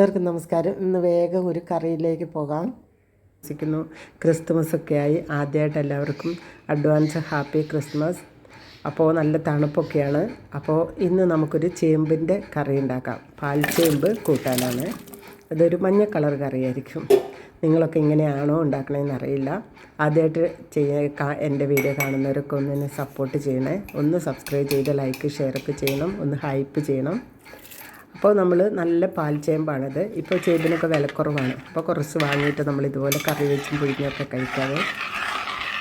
എല്ലാവർക്കും നമസ്കാരം. ഇന്ന് വേഗം ഒരു കറിയിലേക്ക് പോകാം. വിശ്വസിക്കുന്നു ക്രിസ്തുമസ് ഒക്കെ ആയി ആദ്യമായിട്ട് എല്ലാവർക്കും അഡ്വാൻസ് ഹാപ്പി ക്രിസ്മസ്. അപ്പോൾ നല്ല തണുപ്പൊക്കെയാണ്. അപ്പോൾ ഇന്ന് നമുക്കൊരു ചേമ്പിന്റെ കറി ഉണ്ടാക്കാം. പാൽ ചേമ്പ് കൂട്ടാനാണ്. അതൊരു മഞ്ഞ കളർ കറിയായിരിക്കും. നിങ്ങളൊക്കെ ഇങ്ങനെയാണോ ഉണ്ടാക്കണമെന്ന് അറിയില്ല. ആദ്യമായിട്ട് ചെയ്യ എന്റെ വീഡിയോ കാണുന്നവരൊക്കെ ഒന്ന് എന്നെ സപ്പോർട്ട് ചെയ്യണേ. ഒന്ന് സബ്സ്ക്രൈബ് ചെയ്ത് ലൈക്ക് ഷെയർ ഒക്കെ ചെയ്യണം. ഒന്ന് ഹൈപ്പ് ചെയ്യണം. അപ്പോൾ നമ്മൾ നല്ല പാൽ ചേമ്പാണത്. ഇപ്പോൾ ചേമ്പിനൊക്കെ വിലക്കുറവാണ് അപ്പോൾ കുറച്ച് വാങ്ങിയിട്ട് നമ്മൾ ഇതുപോലെ കറി വെച്ചും പുഴുങ്ങിയൊക്കെ കഴിക്കാതെ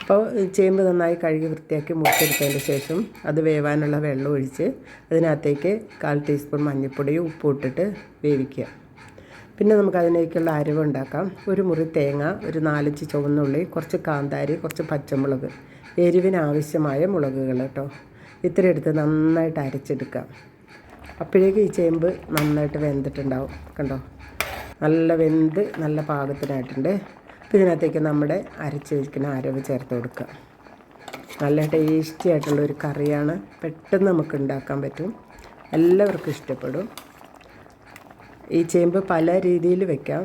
അപ്പോൾ ചേമ്പ് നന്നായി കഴുകി വൃത്തിയാക്കി മുറിച്ചെടുത്തതിന് ശേഷം അത് വേവാനുള്ള വെള്ളം ഒഴിച്ച് അതിനകത്തേക്ക് കാൽ ടീസ്പൂൺ മഞ്ഞൾപ്പൊടിയും ഉപ്പും ഇട്ടിട്ട് വേവിക്കുക. പിന്നെ നമുക്ക് അതിലേക്കുള്ള അരവ് ഉണ്ടാക്കാം. ഒരു മുറി തേങ്ങ ഒരു നാലഞ്ച് ചുവന്നുള്ളി കുറച്ച് കാന്താരി കുറച്ച് പച്ചമുളക് എരിവിനാവശ്യമായ മുളകുകൾ കേട്ടോ. ഇത്ര എടുത്ത് നന്നായിട്ട് അരച്ചെടുക്കാം. അപ്പോഴേക്കും ഈ ചേമ്പ് നന്നായിട്ട് വെന്തിട്ടുണ്ടാവും. കണ്ടോ? നല്ല വെന്ത് നല്ല പാകത്തിനായിട്ടുണ്ട്. അപ്പോൾ ഇതിനകത്തേക്ക് നമ്മുടെ അരച്ച് വെക്കുന്ന അരവ് ചേർത്ത് കൊടുക്കുക. നല്ല ടേസ്റ്റി ആയിട്ടുള്ള ഒരു കറിയാണ് പെട്ടെന്ന് നമുക്ക് ഉണ്ടാക്കാൻ പറ്റും. എല്ലാവർക്കും ഇഷ്ടപ്പെടും. ഈ ചേമ്പ് പല രീതിയിൽ വെക്കാം.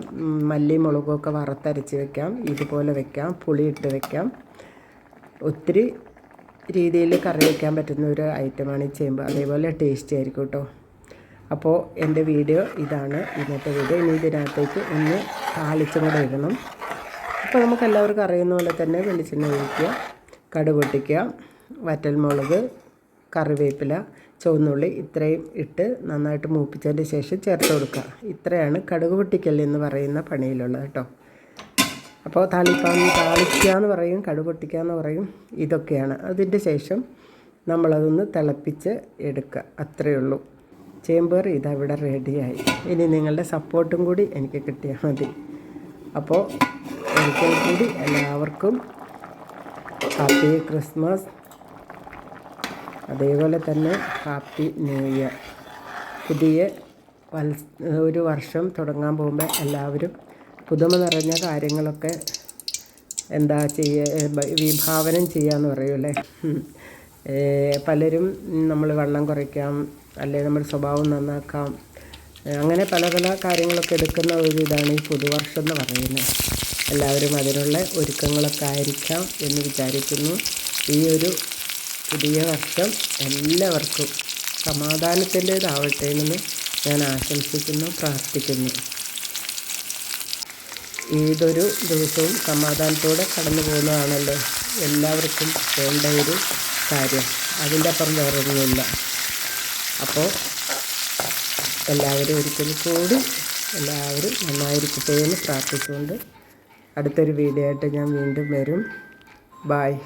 മല്ലി മുളകൊക്കെ വറുത്തരച്ച് വെക്കാം. ഇതുപോലെ വെക്കാം. പുളിയിട്ട് വെക്കാം. ഒത്തിരി രീതിയിൽ കറി വയ്ക്കാൻ പറ്റുന്ന ഒരു ഐറ്റമാണ് ഈ ചേമ്പ്. അതേപോലെ ടേസ്റ്റി ആയിരിക്കും കേട്ടോ. അപ്പോൾ എന്റെ വീഡിയോ ഇതാണ് ഇന്നത്തെ വീഡിയോ. ഇനി ഇതിനകത്തേക്ക് ഒന്ന് താളിച്ചും കൂടെ ഇടണം. അപ്പോൾ നമുക്ക് എല്ലാവർക്കും അറിയുന്ന പോലെ തന്നെ വെളിച്ചെണ്ണ ഒഴിക്കുക കടുക് പൊട്ടിക്കുക വറ്റൽമുളക് കറിവേപ്പില ചുവന്നുള്ളി ഇത്രയും ഇട്ട് നന്നായിട്ട് മൂപ്പിച്ചതിന് ശേഷം ചേർത്ത് കൊടുക്കുക. ഇത്രയാണ് കടുക് പൊട്ടിക്കൽ എന്ന് പറയുന്ന പണിയിലുള്ളത് കേട്ടോ. അപ്പോൾ താളിപ്പാൻ താളിക്കുക എന്ന് പറയും കടുക് പൊട്ടിക്കുക എന്ന് പറയും ഇതൊക്കെയാണ്. അതിന്റെ ശേഷം നമ്മളതൊന്ന് തിളപ്പിച്ച് എടുക്കുക. അത്രയേ ഉള്ളൂ. ചേമ്പേർ ഇതവിടെ റെഡിയായി. ഇനി നിങ്ങളുടെ സപ്പോർട്ടും കൂടി എനിക്ക് കിട്ടിയാൽ മതി. അപ്പോൾ എനിക്ക് കൂടി എല്ലാവർക്കും ഹാപ്പി ക്രിസ്മസ്. അതേപോലെ തന്നെ ഹാപ്പി ന്യൂ ഇയർ. പുതിയ ഒരു വർഷം തുടങ്ങാൻ പോകുമ്പോൾ എല്ലാവരും പുതുമ നിറഞ്ഞ കാര്യങ്ങളൊക്കെ എന്താ ചെയ്യുക വിഭാവനം ചെയ്യാന്ന് എന്ന് പറയൂലേ പലരും നമ്മൾ വണ്ണം കുറയ്ക്കാം അല്ലെങ്കിൽ നമ്മുടെ സ്വഭാവം നന്നാക്കാം. അങ്ങനെ പല പല കാര്യങ്ങളൊക്കെ എടുക്കുന്ന ഒരു ഇതാണ് ഈ പുതുവർഷം എന്ന് പറയുന്നത്. എല്ലാവരും അതിനുള്ള ഒരുക്കങ്ങളൊക്കെ ആയിരിക്കാം എന്ന് വിചാരിക്കുന്നു. ഈ ഒരു പുതിയ വർഷം എല്ലാവർക്കും സമാധാനത്തിന്റേതാവട്ടെ എന്ന് ഞാൻ ആശംസിക്കുന്നു പ്രാർത്ഥിക്കുന്നു. ഏതൊരു ദിവസവും സമാധാനത്തോടെ കടന്നു പോകുന്നതാണല്ലോ എല്ലാവർക്കും വേണ്ട ഒരു കാര്യം. അതിന്റെ അപ്പുറം വേറൊന്നുമില്ല. അപ്പോൾ എല്ലാവരും ഒരിക്കൽ കൂടി എല്ലാവരും നന്നായിരിക്കട്ടെ എന്ന് പ്രാർത്ഥിച്ചുകൊണ്ട് അടുത്തൊരു വീഡിയോ ആയിട്ട് ഞാൻ വീണ്ടും വരും. ബായ്